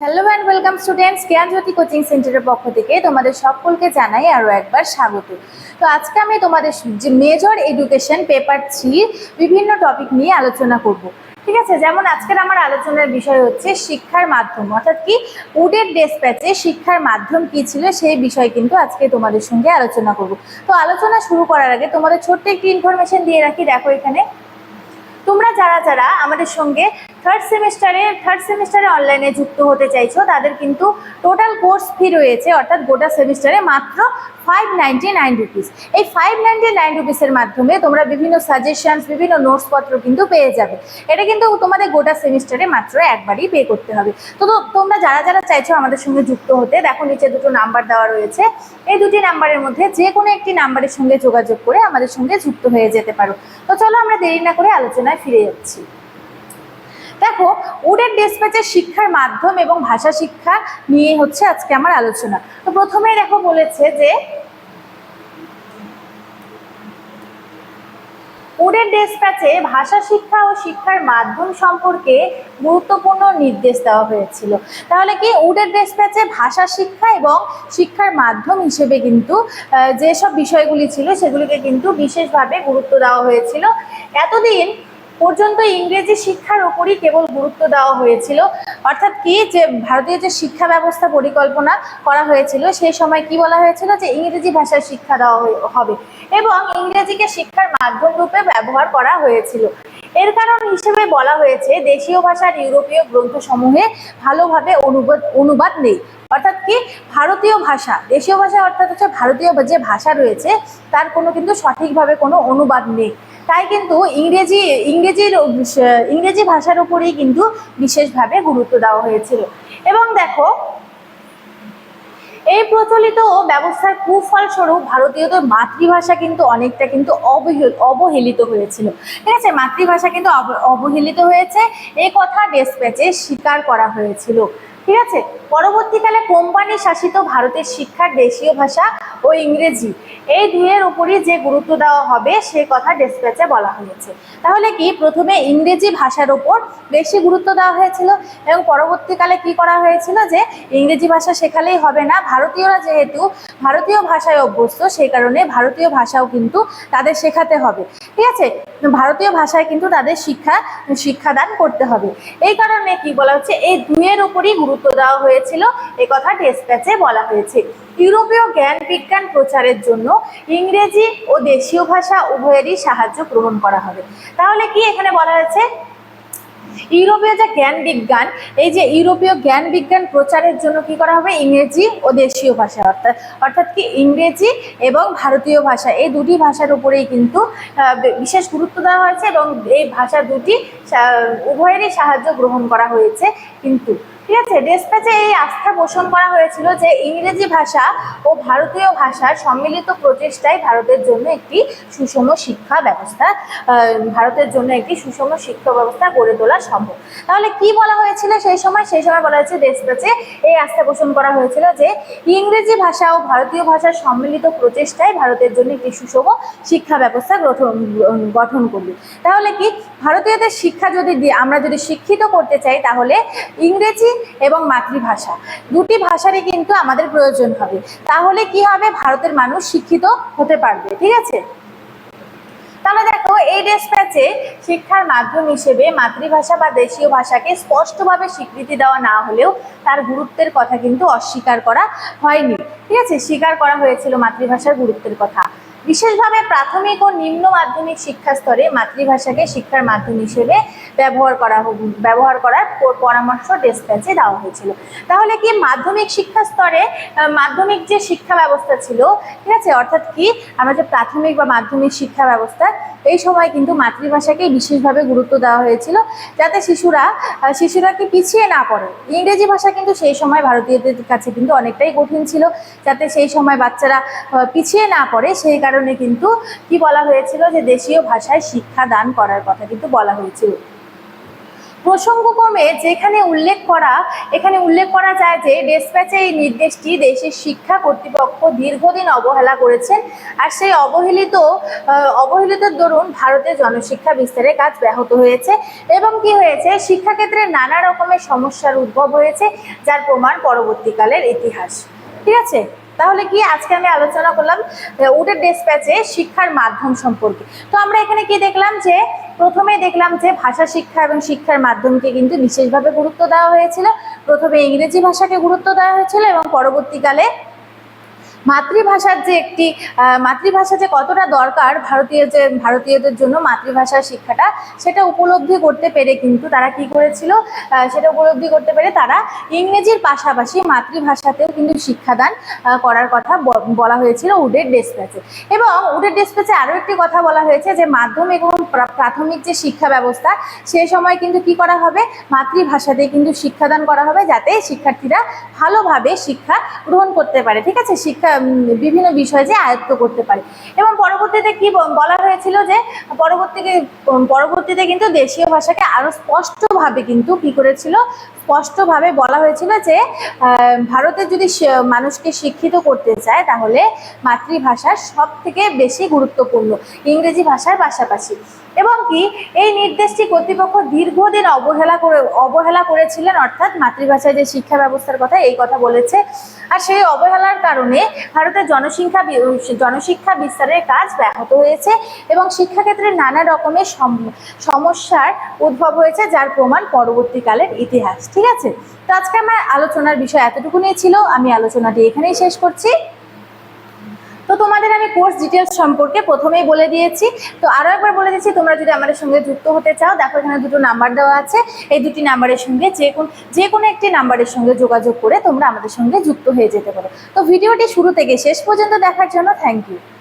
Hello and welcome students Gyanjyoti coaching সেন্টারের পক্ষ থেকে তোমাদের সকলকে জানাই আরও একবার স্বাগত। তো আজকে আমি তোমাদের যে মেজর এডুকেশন পেপার থ্রি বিভিন্ন টপিক নিয়ে আলোচনা করব। ঠিক আছে? যেমন আজকের আমার আলোচনার বিষয় হচ্ছে শিক্ষার মাধ্যম। অর্থাৎ কি, উডের ডেসপ্যাচে শিক্ষার মাধ্যম কি ছিল সেই বিষয় কিন্তু আজকে তোমাদের সঙ্গে আলোচনা করব। তো আলোচনা শুরু করার আগে তোমাদের ছোট্ট একটি ইনফরমেশন দিয়ে রাখি। দেখো এখানে। তোমরা যারা যারা আমাদের সঙ্গে থার্ড সেমিস্টারে থার্ড সেমিস্টারে অনলাইনে যুক্ত হতে চাইছো, তাদের কিন্তু টোটাল কোর্স ফি রয়েছে, অর্থাৎ গোটা সেমিস্টারে মাত্র ফাইভ নাইনটি নাইন রুপিস এই ফাইভ নাইনটি নাইন রুপিসের মাধ্যমে তোমরা বিভিন্ন সাজেশনস বিভিন্ন নোটসপত্র কিন্তু পেয়ে যাবে। এটা কিন্তু তোমাদের গোটা সেমিস্টারে মাত্র একবারই পে করতে হবে। তো তোমরা যারা যারা চাইছো আমাদের সঙ্গে যুক্ত হতে, দেখো নিচে দুটো নাম্বার দেওয়া রয়েছে। এই দুটি নাম্বারের মধ্যে যে কোনো একটি নাম্বারের সঙ্গে যোগাযোগ করে আমাদের সঙ্গে যুক্ত হয়ে যেতে পারো। তো চলো আমরা দেরি না করে আলোচনায় ফিরে যাচ্ছি। দেখো উডের ডেসপ্যাচের শিক্ষার মাধ্যম এবং ভাষা শিক্ষা নিয়ে হচ্ছে আজকে আমার আলোচনা। তো প্রথমে দেখো বলেছে যে উডের ডেসপ্যাচে ভাষা শিক্ষা ও শিক্ষার মাধ্যম সম্পর্কে গুরুত্বপূর্ণ নির্দেশ দেওয়া হয়েছিল। তাহলে কি উডের ডেসপ্যাচে ভাষা শিক্ষা এবং শিক্ষার মাধ্যম হিসেবে কিন্তু যেসব বিষয়গুলি ছিল সেগুলিকে কিন্তু বিশেষভাবে গুরুত্ব দেওয়া হয়েছিল। এতদিন পর্যন্ত ইংরেজি শিক্ষার উপরই কেবল গুরুত্ব দেওয়া হয়েছিল। অর্থাৎ কি যে ভারতীয় যে শিক্ষা ব্যবস্থা পরিকল্পনা করা হয়েছিল, সেই সময় কি বলা হয়েছিল যে ইংরেজি ভাষার শিক্ষা দেওয়া হবে এবং ইংরেজিকে শিক্ষার মাধ্যম রূপে ব্যবহার করা হয়েছিল। এর কারণ হিসেবে বলা হয়েছে, দেশীয় ভাষার ইউরোপীয় গ্রন্থসমূহে ভালোভাবে অনুবাদ অনুবাদ নেই। অর্থাৎ কি? ভারতীয় ভাষা, দেশীয় ভাষা অর্থাৎ হচ্ছে ভারতীয় যে ভাষা রয়েছে, তার কোনো কিন্তু সঠিকভাবে কোনো অনুবাদ নেই। তাই কিন্তু ইংরেজি, ইংরেজির ইংরেজি ভাষার উপরেই কিন্তু বিশেষভাবে গুরুত্ব দেওয়া হয়েছিল। এবং দেখো, এই প্রচলিত ব্যবস্থার কুফলস্বরূপ ভারতীয়দের মাতৃভাষা কিন্তু অনেকটা কিন্তু অবহেল, অবহেলিত হয়েছিল। ঠিক আছে? মাতৃভাষা কিন্তু অবহেলিত হয়েছে। এই কথা ডেসপ্যাচে স্বীকার করা হয়েছিল। ঠিক আছে? পরবর্তীকালে কোম্পানি শাসিত ভারতের শিক্ষার দেশীয় ভাষা ও ইংরেজি। এই দুইয়ের উপরই যে গুরুত্ব দেওয়া হবে, সে কথা ডেসপ্যাচে বলা হয়েছে। তাহলে কি প্রথমে ইংরেজি ভাষার ওপর বেশি গুরুত্ব দেওয়া হয়েছিল এবং পরবর্তীকালে কি করা হয়েছিল যে ইংরেজি ভাষা শেখালেই হবে না? ভারতীয়রা যেহেতু ভারতীয় ভাষায় অভ্যস্ত, সেই কারণে ভারতীয় ভাষাও কিন্তু তাদের শেখাতে হবে। ঠিক আছে? ভারতীয় ভাষায় কিন্তু তাদের শিক্ষা, শিক্ষাদান করতে হবে। এই কারণে কি বলা হচ্ছে, এই দুইয়ের উপরই গুরুত্ব দেওয়া হয়েছিল। এ কথা ডেসপ্যাচে বলা হয়েছে। ইউরোপীয় জ্ঞান বিজ্ঞান প্রচারের জন্য ইংরেজি ও দেশীয় ভাষা উভয়েরই সাহায্য গ্রহণ করা হবে। তাহলে কি এখানে বলা হয়েছে? ইউরোপীয় যে জ্ঞান বিজ্ঞান, এই যে ইউরোপীয় জ্ঞান বিজ্ঞান প্রচারের জন্য কি করা হবে? ইংরেজি ও দেশীয় ভাষা, অর্থাৎ অর্থাৎ কি ইংরেজি এবং ভারতীয় ভাষা, এই দুটি ভাষার উপরেই কিন্তু বিশেষ গুরুত্ব দেওয়া হয়েছে এবং এই ভাষা দুটি উভয়েরই সাহায্য গ্রহণ করা হয়েছে কিন্তু। ঠিক আছে, ডেসপ্যাচে এই আস্থা পোষণ করা হয়েছিল যে ইংরেজি ভাষা ও ভারতীয় ভাষার সম্মিলিত প্রচেষ্টাই ভারতের জন্য একটি সুষম শিক্ষা ব্যবস্থা ভারতের জন্য একটি সুষম শিক্ষা ব্যবস্থা গড়ে তোলা সম্ভব। তাহলে কি বলা হয়েছিল সেই সময়? সেই সময় বলা হয়েছে ডেসপ্যাচে এই আস্থা পোষণ করা হয়েছিল যে ইংরেজি ভাষা ও ভারতীয় ভাষার সম্মিলিত প্রচেষ্টাই ভারতের জন্য একটি সুষম শিক্ষা ব্যবস্থা গঠন গঠন করবে। তাহলে কি? ভারতীয়দের শিক্ষা যদি আমরা যদি শিক্ষিত করতে চাই, তাহলে ইংরেজি এবং মাতৃভাষা। দুটি ভাষারই কিন্তু আমাদের প্রয়োজন হবে। তাহলে কি হবে? ভারতের মানুষ শিক্ষিত হতে পারবে, ঠিক আছে? তাহলে দেখো, এই ডেসপ্যাচে শিক্ষার মাধ্যম হিসেবে মাতৃভাষা বা দেশীয় ভাষাকে স্পষ্টভাবে স্বীকৃতি দেওয়া না হলেও তার গুরুত্বের কথা কিন্তু অস্বীকার করা হয়নি। ঠিক আছে? স্বীকার করা হয়েছিল মাতৃভাষার গুরুত্বের কথা। বিশেষভাবে প্রাথমিক ও নিম্ন মাধ্যমিক শিক্ষা স্তরে মাতৃভাষাকে শিক্ষার মাধ্যম হিসেবে ব্যবহার করা ব্যবহার করার পরামর্শ ডেসপ্যাচে দেওয়া হয়েছিল। তাহলে কি মাধ্যমিক শিক্ষা স্তরে মাধ্যমিক যে শিক্ষা ব্যবস্থা ছিল ঠিক আছে? অর্থাৎ কি আমরা যে প্রাথমিক বা মাধ্যমিক শিক্ষা ব্যবস্থা এই সময় কিন্তু মাতৃভাষাকে বিশেষভাবে গুরুত্ব দেওয়া হয়েছিল যাতে শিশুরা আহ, শিশুরা কি পিছিয়ে না পড়ে। ইংরেজি ভাষা কিন্তু সেই সময় ভারতীয়দের কাছে কিন্তু অনেকটাই কঠিন ছিল যাতে সেই সময় বাচ্চারা পিছিয়ে না পড়ে সেই কারণে কিন্তু কি বলা হয়েছিল যে দেশীয় ভাষায় শিক্ষা দান করার কথা কিন্তু বলা হয়েছিল। প্রসঙ্গক্রমে যেখানে উল্লেখ করা, এখানে উল্লেখ করা যায় যে ডেসপ্যাচে এই নির্দেশটি দেশের শিক্ষা কর্তৃপক্ষ দীর্ঘদিন অবহেলা করেছেন আর সেই অবহেলিত অবহেলিত দরুন ভারতের জনশিক্ষা বিস্তারের কাজ ব্যাহত হয়েছে এবং কি হয়েছে? শিক্ষাক্ষেত্রে নানা রকমের সমস্যার উদ্ভব হয়েছে, যার প্রমাণ পরবর্তীকালের ইতিহাস। ঠিক আছে? তাহলে কি আজকে আমি আলোচনা করলাম উডের ডেসপ্যাচে শিক্ষার মাধ্যম সম্পর্কে। তো আমরা এখানে কি দেখলাম যে, প্রথমে দেখলাম যে ভাষা শিক্ষা এবং শিক্ষার মাধ্যমকে কিন্তু বিশেষভাবে গুরুত্ব দেওয়া হয়েছিল। প্রথমে ইংরেজি ভাষাকে গুরুত্ব দেওয়া হয়েছিল এবং পরবর্তীকালে মাতৃভাষার যে একটি মাতৃভাষা যে কতটা দরকার ভারতীয় যে, ভারতীয়দের জন্য মাতৃভাষার শিক্ষাটা, সেটা উপলব্ধি করতে পেরে কিন্তু তারা কি করেছিল? সেটা উপলব্ধি করতে পেরে তারা ইংরেজির পাশাপাশি মাতৃভাষাতেও কিন্তু শিক্ষাদান করার কথা বলা হয়েছিল উডের ডেসপ্যাচে। এবং উডের ডেসপ্যাচে আরও একটি কথা বলা হয়েছে যে মাধ্যমিক এবং প্রাথমিক যে শিক্ষা ব্যবস্থা সেই সময় কিন্তু কি করা হবে? মাতৃভাষাতে কিন্তু শিক্ষাদান করা হবে যাতে শিক্ষার্থীরা ভালোভাবে শিক্ষা গ্রহণ করতে পারে। ঠিক আছে? শিক্ষা বিভিন্ন বিষয় যে আয়ত্ত করতে পারে। এবং পরবর্তীতে কি বলা হয়েছিল যে পরবর্তীতে পরবর্তীতে কিন্তু দেশীয় ভাষাকে আরও স্পষ্টভাবে কিন্তু কি করেছিল স্পষ্টভাবে বলা হয়েছিল যে আহ, ভারতে যদি মানুষকে শিক্ষিত করতে চায় তাহলে মাতৃভাষা সব থেকে বেশি গুরুত্বপূর্ণ ইংরেজি ভাষার পাশাপাশি। এবং কি এই নির্দেশটি কর্তৃপক্ষ দীর্ঘদিন অবহেলা করে অবহেলা করেছিলেন অর্থাৎ মাতৃভাষায় যে শিক্ষা ব্যবস্থার কথা এই কথা বলেছে। আর সেই অবহেলার কারণে ভারতের জনসংখ্যা জনশিক্ষা বিস্তারের কাজ ব্যাহত হয়েছে এবং শিক্ষাক্ষেত্রে নানা রকমের সম- সমস্যার উদ্ভব হয়েছে যার প্রমাণ পরবর্তীকালের ইতিহাস। ঠিক আছে? তো আজকে আমার আলোচনার বিষয় এতটুকু নিয়ে ছিল, আমি আলোচনাটি এখানেই শেষ করছি। তো তোমাদের আমি কোর্স ডিটেলস সম্পর্কে প্রথমেই বলে দিয়েছি। তো আরও একবার বলে দিচ্ছি, তোমরা যদি আমাদের সঙ্গে যুক্ত হতে চাও, দেখো এখানে দুটো নাম্বার দেওয়া আছে। এই দুটি নাম্বারের সঙ্গে যে কোন যে কোনো একটি নাম্বারের সঙ্গে যোগাযোগ করে তোমরা আমাদের সঙ্গে যুক্ত হয়ে যেতে পারো। তো ভিডিওটি শুরু থেকে শেষ পর্যন্ত দেখার জন্য থ্যাংক ইউ